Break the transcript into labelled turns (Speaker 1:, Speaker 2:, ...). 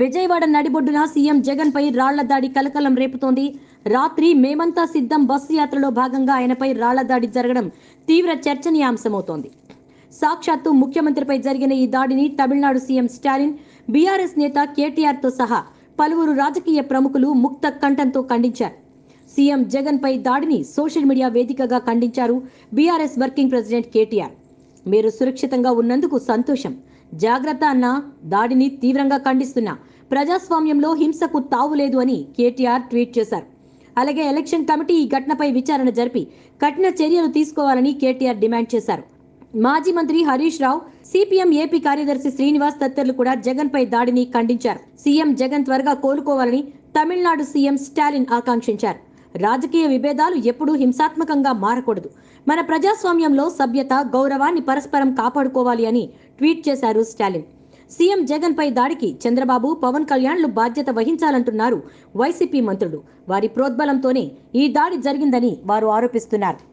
Speaker 1: విజయవాడ నడిబొడ్డున సీఎం జగన్ పై రాళ్ళ దాడి కలకలం రేపుతోంది. రాత్రి మేమంతా సిద్ధం బస్సు యాత్రలో భాగంగా ఆయనపై రాళ్ళ దాడి జరగడం తీవ్ర చర్చనీయాంశమవుతోంది. సాక్షాత్తు ముఖ్యమంత్రిపై జరిగిన ఈ దాడిని తమిళనాడు సీఎం స్టాలిన్ బీఆర్ఎస్ నేత కేటీఆర్తో సహా పలువురు రాజకీయ ప్రముఖులు ముక్త కంఠంతో ఖండించారు. సీఎం జగన్ పై దాడిని సోషల్ మీడియా వేదికగా ఖండించారు బీఆర్ఎస్ వర్కింగ్ ప్రెసిడెంట్ కేటీఆర్. మీరు సురక్షితంగా ఉన్నందుకు సంతోషం. జాగ్రత్త అన్న దాడిని తీవ్రంగా ఖండిస్తున్నా. ప్రజాస్వామ్యంలో హింసకు తావు లేదు అని కేటీఆర్ ట్వీట్ చేశారు. అలాగే ఎలక్షన్ కమిటీ ఈ ఘటనపై విచారణ జరిపి కఠిన చర్యలు తీసుకోవాలని కేటీఆర్ డిమాండ్ చేశారు. మాజీ మంత్రి హరీష్ రావు సిపిఎం ఏపీ కార్యదర్శి శ్రీనివాస్ తదితరులు కూడా జగన్ పై దాడిని ఖండించారు. సీఎం జగన్ త్వరగా కోలుకోవాలని తమిళనాడు సీఎం స్టాలిన్ ఆకాంక్షించారు. రాజకీయ విభేదాలు ఎప్పుడూ హింసాత్మకంగా మారకూడదు. మన ప్రజాస్వామ్యంలో సభ్యత గౌరవాన్ని పరస్పరం కాపాడుకోవాలి అని ట్వీట్ చేశారు స్టాలిన్. సీఎం జగన్ పై దాడికి చంద్రబాబు పవన్ కళ్యాణ్లు బాధ్యత వహించాలంటున్నారు వైసీపీ మంత్రులు. వారి ప్రోద్బలంతోనే ఈ దాడి జరిగిందని వారు ఆరోపిస్తున్నారు.